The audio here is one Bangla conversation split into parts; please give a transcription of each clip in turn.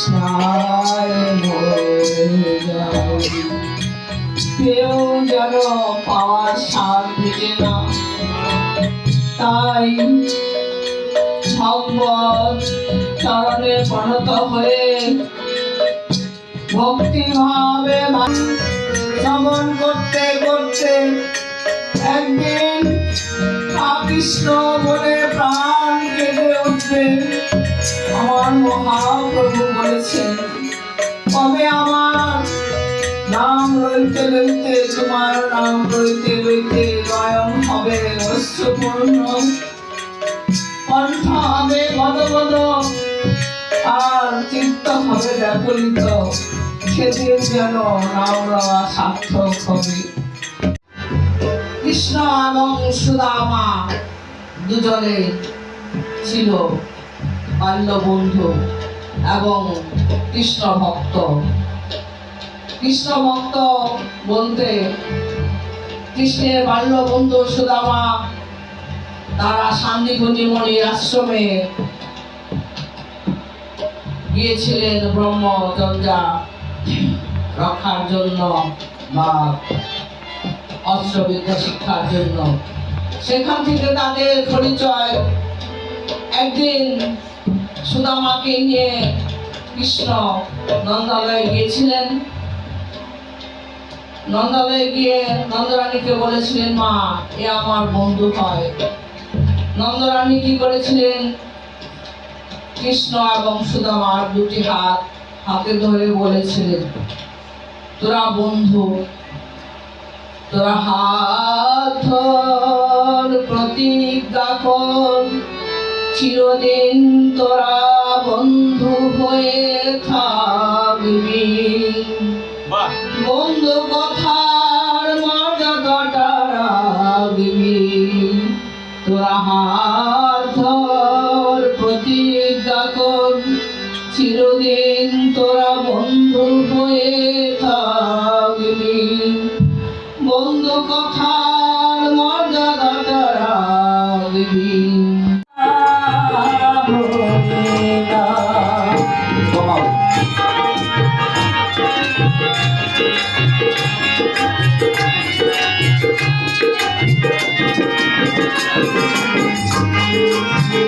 নেশায় মরে যাও। কেউ যেন পাওয়ার স্বাদ দিলে না তাই সম্পদ চরণে প্রণত হয়ে ভক্তিভাবে মানুষ লইতে লইতে তোমার নাম লইতে লইতে নয়ন হবে অশ্বপূর্ণ কণ্ঠ হবে গদ আর চিত্ত হবে ব্যাকুলিত। সেদিন যেন নাম লওয়া সার্থক হবে। কৃষ্ণ এবং সুদামা দুজনে ছিল বাল্য বন্ধু এবং কৃষ্ণ ভক্ত কৃষ্ণ ভক্ত বলতে, কৃষ্ণের বাল্য বন্ধু সুদামা, তারা শান্তিকুঞ্জিমণির আশ্রমে গিয়েছিলেন ব্রহ্মচর্যা রক্ষার জন্য বা অস্ত্রবিদ্যা শিক্ষার জন্য। সেখান থেকে তাদের পরিচয়। একদিন সুদামাকে নিয়ে কৃষ্ণ নন্দালয়ে গিয়েছিলেন। নন্দালয়ে গিয়ে নন্দরানীকে বলেছিলেন, মা, এ আমার বন্ধু হয়। নন্দরানী কি করেছিলেন? কৃষ্ণ এবং সুদামার দুটি হাত হাতে ধরে বলেছিলেন, তোরা বন্ধু, তোরা হাত প্রতিজ্ঞা কর, চিরদিন তোরা চিরদিন তোরা বন্ধু হয়ে থাকবি। বন্ধু কথার মর্যাদাটা রাখবি কমাও হরি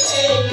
আমি আগে